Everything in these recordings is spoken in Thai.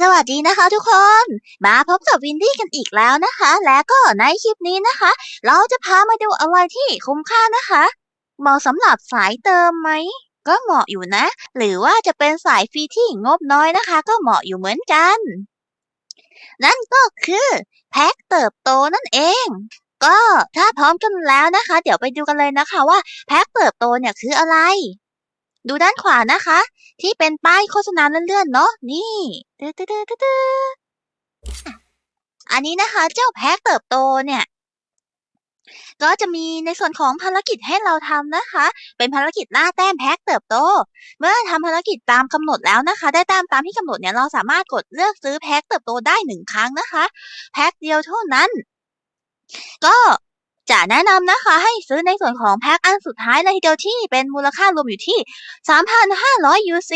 สวัสดีนะคะทุกคน มาพบกับวินดี้กันอีกแล้วนะคะ และก็ในคลิปนี้นะคะ เราจะพามาดูอะไรที่คุ้มค่านะคะ เหมาะสำหรับสายเติมไหม ก็เหมาะอยู่นะ หรือว่าจะเป็นสายฟรีที่งบน้อยนะคะ ก็เหมาะอยู่เหมือนกัน นั่นก็คือแพ็คเติบโตนั่นเอง ก็ถ้าพร้อมกันแล้วนะคะ เดี๋ยวไปดูกันเลยนะคะว่าแพ็คเติบโตเนี่ยคืออะไร ดูด้านขวานะคะ ที่เป็นป้ายโฆษณาเลื่อนๆเนาะนี่ตึ๊ดตึ๊ดตึ๊ดตึ๊ดตึ๊ดอะอันนี้นะคะ เจ้าแพ็คเติบโตเนี่ย ก็จะมีในส่วนของภารกิจให้เราทำนะคะ เป็นภารกิจล่าแต้มแพ็คเติบโต เมื่อทำภารกิจตามกำหนดแล้วนะคะ ได้แต้มตามที่กำหนดเนี่ยเราสามารถกดเลือกซื้อแพ็คเติบโตได้หนึ่งครั้งนะคะ แพ็คเดียวเท่านั้น ก็ จะแนะนำนะคะ ให้ซื้อในส่วนของแพ็คอันสุดท้ายเลยทีเดียวที่เป็นมูลค่ารวมอยู่ที่ 3,500 UC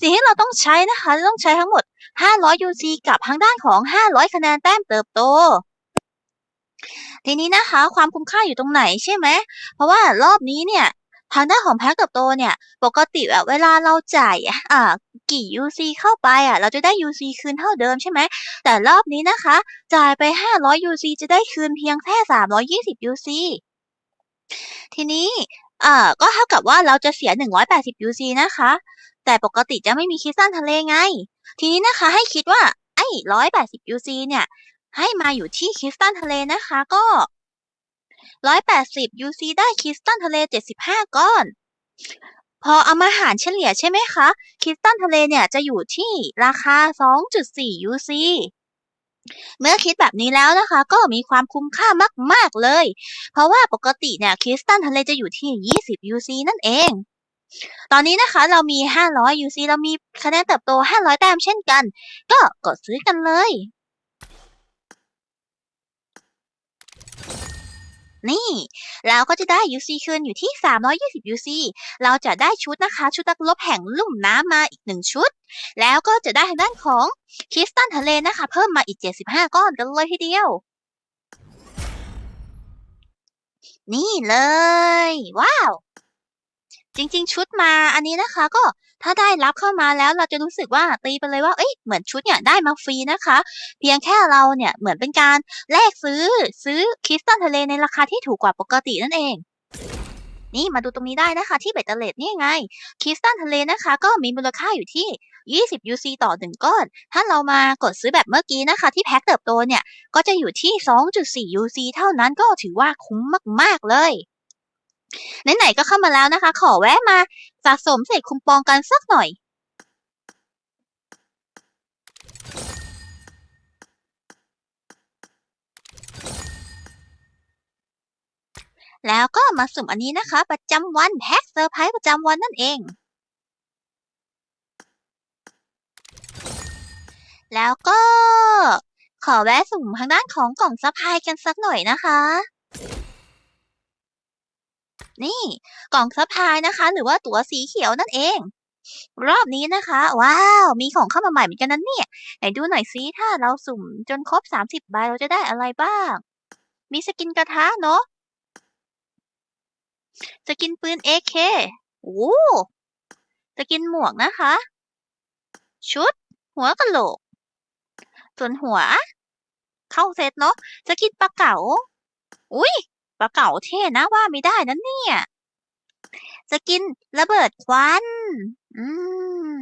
สิ่งที่เราต้องใช้นะคะต้องใช้ทั้งหมด 500 UC กับทางด้านของ 500 คะแนนแต้มเติบโตทีนี้นะคะ ความคุ้มค่าอยู่ตรงไหนใช่ไหม เพราะว่ารอบนี้เนี่ย ทางด้านของแพ็คเติบโตเนี่ย ปกติอะเวลาเราจ่ายอะอ่ากี่ UC เข้าไปอะเราจะได้ UC คืนเท่าเดิมใช่ไหม แต่รอบนี้นะคะ จ่ายไป 500 UC จะได้คืนเพียงแค่ 320 UC ทีนี้อ่าก็เท่ากับว่าเราจะเสีย 180 UC นะคะ แต่ปกติจะไม่มีคิสตัลทะเลไง ทีนี้นะคะให้คิดว่าไอ้180 UC เนี่ย ให้มาอยู่ที่คิสตัลทะเลนะคะ ก็ 180 UC ได้คริสตัลทะเล 75 ก้อน พอเอามาหารเฉลี่ยใช่ไหมคะ คริสตัลทะเลเนี่ยจะอยู่ที่ราคา 2.4 UC เมื่อคิดแบบนี้แล้วนะคะ ก็มีความคุ้มค่ามาก ๆ เลย เพราะว่าปกติเนี่ยคริสตัลทะเลจะอยู่ที่ 20 UC นั่นเอง ตอนนี้นะคะเรามี 500 UC เรามีคะแนนเติบโต 500 แต้มเช่นกัน ก็กดซื้อกันเลย นี่เราก็จะได้ UC คืนอยู่ที่ 320 UC เราจะได้ชุดนะคะ ชุดนักรบแห่งลุ่มน้ำมาอีกหนึ่งชุด แล้วก็จะได้ทางด้านของคริสตัลทะเลนะคะ เพิ่มมาอีก 75 ก้อนกันเลยทีเดียว นี่เลย ว้าว จริง ๆ ชุดมาอันนี้นะคะก็ ถ้าได้รับเข้ามาแล้วเราจะรู้สึกว่าตีไปเลยว่าเอ้ยเหมือนชุดเนี่ยได้มาฟรีนะคะ เพียงแค่เราเนี่ยเหมือนเป็นการแลกซื้อซื้อคริสตัลทะเลในราคาที่ถูกกว่าปกตินั่นเองนี่มาดูตรงนี้ได้นะคะที่เบตเตอร์เลดนี่ไงคริสตัลทะเลนะคะ ก็มีมูลค่าอยู่ที่ 20 UC ต่อหนึ่งก้อน ถ้าเรามากดซื้อแบบเมื่อกี้นะคะ ที่แพ็คเติบโตเนี่ย ก็จะอยู่ที่ 2.4 UC เท่านั้นก็ถือว่าคุ้มมาก ๆ เลยไหนๆก็เข้ามาแล้วนะคะ ขอแวะมา สะสมเศษคูปองกันสักหน่อย แล้วก็มาสุ่มอันนี้นะคะ ประจำวันแพ็คเซอร์ไพรส์ประจำวันนั่นเอง แล้วก็ขอแวะสุ่มทางด้านของกล่องซัพพลายกันสักหน่อยนะคะ นี่ กล่องซัพพลายนะคะ หรือว่าตั๋วสีเขียวนั่นเอง รอบนี้นะคะ ว้าว มีของเข้ามาใหม่เหมือนกันนั้นเนี่ยไหนดูหน่อยซิถ้าเราสุ่มจนครบ 30ใบเราจะได้อะไรบ้าง มีสกินกระทะเนาะสกินปืน AK โอ้สกินหมวกนะคะ ชุด หัวกะโหลก ส่วนหัว เข้าเซตเนาะสกินปลาเก๋าอุ้ย ปลาเก๋าเท่นะว่าไม่ได้นั้นเนี่ยสกินระเบิดควัน อืม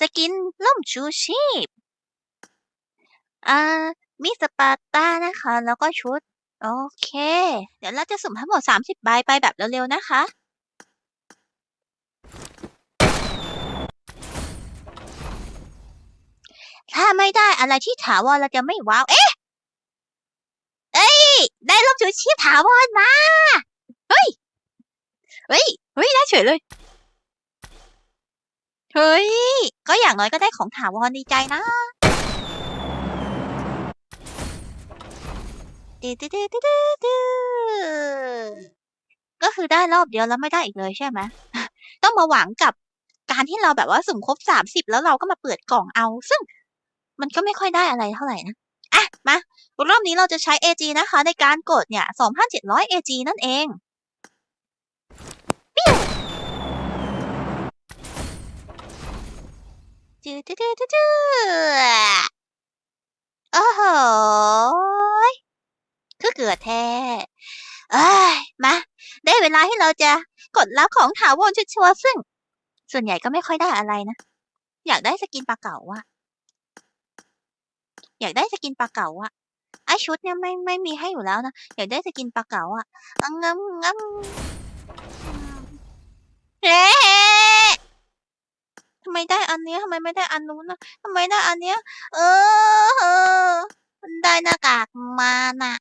สกินล่มชูชีพอ่ามีสปาร์ต้านะคะ แล้วก็ชุด โอเค เดี๋ยวเราจะสุ่มทั้งหมด 30 ใบไปแบบเร็วๆนะคะ ถ้าไม่ได้อะไรที่ถาวรเราจะไม่ว้าว เอ๊ะ ได้ร่มชูชีพถาวรมา เฮ้ย เฮ้ย เฮ้ย ได้เฉยเลย เฮ้ย ก็อย่างน้อยก็ได้ของถาวรดีใจนะตืดตืดตืดตืดตืดก็คือได้รอบเดียวแล้วไม่ได้อีกเลยใช่ไหมต้องมาหวังกับการที่เราแบบว่าสุ่มครบสามสิบแล้วเราก็มาเปิดกล่องเอา ซึ่งมันก็ไม่ค่อยได้อะไรเท่าไหร่นะ อะ มารอบนี้เราจะใช้ AG นะคะ ในการกดเนี่ย 2,700 AG นั่นเองปิ้วจจืดจืดจืดจืดโอ้โหยคือเกิดแท้เอ้ย มา ได้เวลาที่เราจะกดรับของถาวรชัวร์ซึ่ง ส่วนใหญ่ก็ไม่ค่อยได้อะไรนะ อยากได้สกินปลาเก๋าอะ อยากได้สกินปลาเก๋าอะไอชุดเนี่ยไม่ไม่มีให้อยู่แล้วนะ อยากได้สกินปลาเก๋าอะอะงำงำเฮ้ทำไมได้อันนี้ทำไมไม่ได้อันนู้นนะทำไมได้อันเนี้ย เออเออมันได้หน้ากากมาน่ะ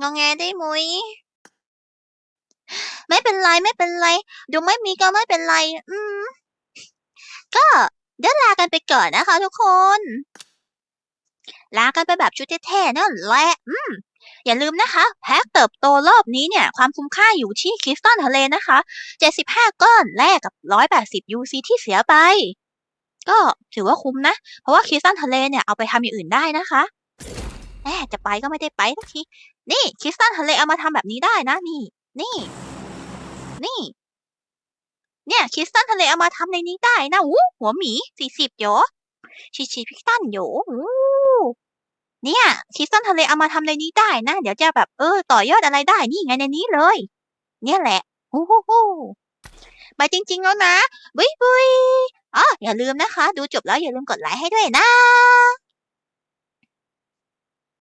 งอแงได้มุยไม่เป็นไรไม่เป็นไร ดูไม่มีก็ไม่เป็นไร อืม ก็ เดี๋ยวลากันไปก่อนนะคะทุกคน ลากันไปแบบชุดเท่ๆนั่นแหละอืมอย่าลืมนะคะ แพ็คเติบโตรอบนี้เนี่ย ความคุ้มค่าอยู่ที่คริสตัลทะเลนะคะ 75 ก้อนแลกกับ 180 UC ที่เสียไป ก็ถือว่าคุ้มนะ เพราะว่าคริสตัลทะเลเนี่ย เอาไปทำอย่างอื่นได้นะคะแหมจะไปก็ไม่ได้ไปสักที นี่คริสตัลทะเลเอามาทำแบบนี้ได้นะ นี่ นี่ คริสตัลทะเลเอามาทำในนี้ได้นะวู้หัวหมีสี่สิบโยชีชีพิกตันโยวู้เนี่ยคริสตัลทะเลเอามาทำในนี้ได้นะ เดี๋ยวจะแบบเออต่อยอดอะไรได้นี่ไงในนี้เลย เนี่ยแหละฮู้ฮู้ฮู้ไปจริง ๆ แล้วนะบุยบุยอ๋ออย่าลืมนะคะ ดูจบแล้วอย่าลืมกดไลค์ให้ด้วยนะ